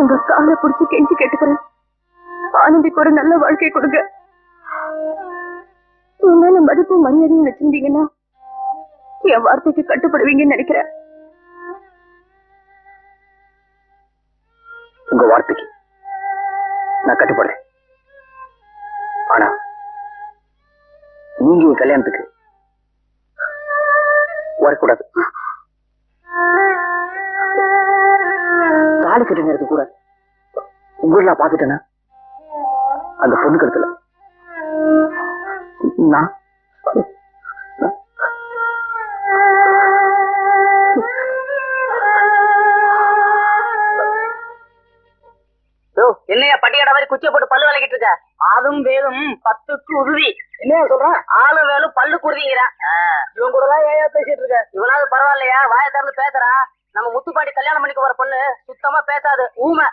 உங்க காலை புடிச்சு கெஞ்சி கேட்டுக்கிறேன். ஆனந்திக்கு ஒரு நல்ல வாழ்க்கை கொடுங்க. உன் மேல மதிப்பும் மரியாதையும் வச்சிருந்தீங்கன்னா என் வார்த்தைக்கு கட்டுப்படுவீங்கன்னு நினைக்கிறேன். உங்க வார்த்தைக்கு நான் கட்டுப்படுறேன். ஆனா நீங்க என் கல்யாணத்துக்கு வரக்கூடாது. தாலி கட்டி நேரத்து கூட உங்களை நான் பார்த்துட்டேன்னா அந்த பொண்ணு கருத்துல நான் என்னையா பட்டியட மாதிரி குச்சியை போட்டு பல்லு விளக்கிட்டு இருக்க? ஆதும் வேதும் பத்துக்கு உறுதி என்ன சொல்றேன்? ஆளும் வேலும் பல்லு குருதிங்கிறான். இவன் கூட எல்லாம் ஏன் பேசிட்டு இருக்க? இவனாவது பரவாயில்லையா? வாயை திறந்து பேசுறான் நம்ம முத்துப்பாண்டி கல்யாணம் பண்ணிக்க போற பொண்ணு சுத்தமா பேசாது ஊமை.